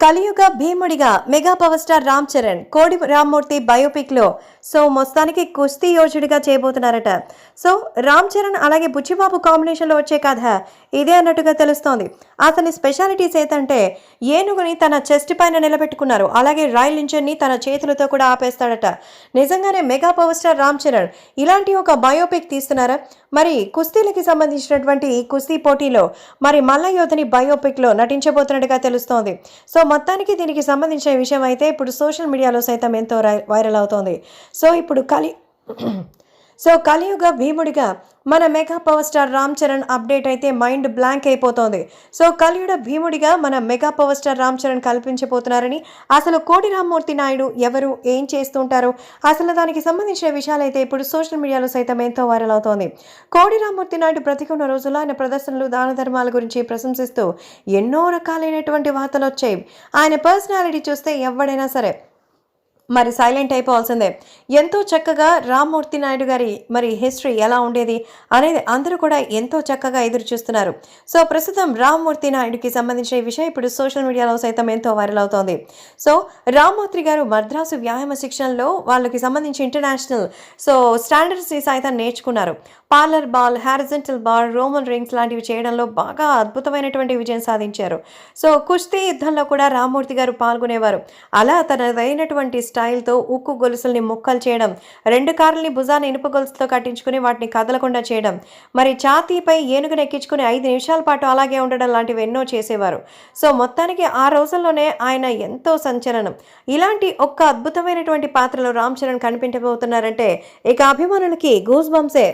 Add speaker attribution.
Speaker 1: కలియుగ భీముడిగా mega power star Ram Charan Kodi Rammurthy బయోపిక్లో so మొత్తానికి కుస్తీ యోధుడిగా చేయబోతున్నారట. సో రామ్ చరణ్ అలాగే బుచ్చిబాబు కాంబినేషన్లో వచ్చే కథ ఇదే అన్నట్టుగా తెలుస్తోంది. అతని స్పెషాలిటీస్ ఏంటంటే ఏనుగుని తన చెస్ట్ పైన నిలబెట్టుకున్నారు. అలాగే రాయల్ ఇంజన్ని తన చేతులతో కూడా ఆపేస్తాడట. నిజంగానే mega power star Ram Charan ఇలాంటి ఒక బయోపిక్ తీస్తున్నారా? మరి కుస్తీలకి సంబంధించినటువంటి ఈ కుస్తీ పోటీలో మరి మల్ల యోధని బయోపిక్లో నటించబోతున్నట్టుగా తెలుస్తోంది. సో మొత్తానికి దీనికి సంబంధించిన విషయం అయితే ఇప్పుడు సోషల్ మీడియాలో సైతం ఎంతో వైరల్ అవుతోంది. సో ఇప్పుడు కలి సో కలియుగ భీముడిగా మన mega power star Ram Charan update అయితే మైండ్ బ్లాంక్ అయిపోతోంది. సో కలియుగ భీముడిగా మన mega power star Ram Charan కల్పించబోతున్నారని అసలు కోడి రామ్మూర్తి నాయుడు ఎవరు ఏం చేస్తుంటారు? అసలు దానికి సంబంధించిన విషయాలైతే ఇప్పుడు సోషల్ మీడియాలో సైతం ఎంతో వైరల్ అవుతోంది. కోడి రామ్మూర్తి నాయుడు బ్రతికున్న రోజుల్లో ఆయన ప్రదర్శనలు దాన ధర్మాల గురించి ప్రశంసిస్తూ ఎన్నో రకాలైనటువంటి వార్తలు వచ్చాయి. ఆయన పర్సనాలిటీ చూస్తే ఎవడైనా సరే మరి సైలెంట్ అయిపోవాల్సిందే. ఎంతో చక్కగా రామ్మూర్తి నాయుడు గారి మరి హిస్టరీ ఎలా ఉండేది అనేది అందరూ కూడా ఎంతో చక్కగా ఎదురు చూస్తున్నారు. సో ప్రస్తుతం రామ్మూర్తి నాయుడుకి సంబంధించిన విషయం ఇప్పుడు సోషల్ మీడియాలో సైతం ఎంతో వైరల్ అవుతోంది. సో రామ్మూర్తి గారు మద్రాసు వ్యాయామ శిక్షణలో వాళ్ళకి సంబంధించి ఇంటర్నేషనల్ సో స్టాండర్డ్స్ సైతం నేర్చుకున్నారు. Parallel bar horizontal bar Roman rings లాంటివి చేయడంలో బాగా అద్భుతమైనటువంటి విజయం సాధించారు. సో కుస్తీ యుద్ధంలో కూడా రామ్మూర్తి గారు పాల్గొనేవారు. అలా తనదైనటువంటి స్టైల్తో ఉక్కు గొలుసుల్ని ముక్కలు చేయడం రెండు కార్లని భుజాన ఇనుప గొలుసుతో కట్టించుకుని వాటిని కదలకుండా చేయడం. మరి ఛాతీపై ఏనుగును ఎక్కించుకుని ఐదు నిమిషాల పాటు అలాగే ఉండడం లాంటివి ఎన్నో చేసేవారు. సో మొత్తానికి ఆ రోజుల్లోనే ఆయన ఎంతో సంచలనం. ఇలాంటి ఒక్క అద్భుతమైనటువంటి పాత్రలో రామ్ చరణ్ కనిపించబోతున్నారంటే ఇక అభిమానులకి గూస్ బంప్సే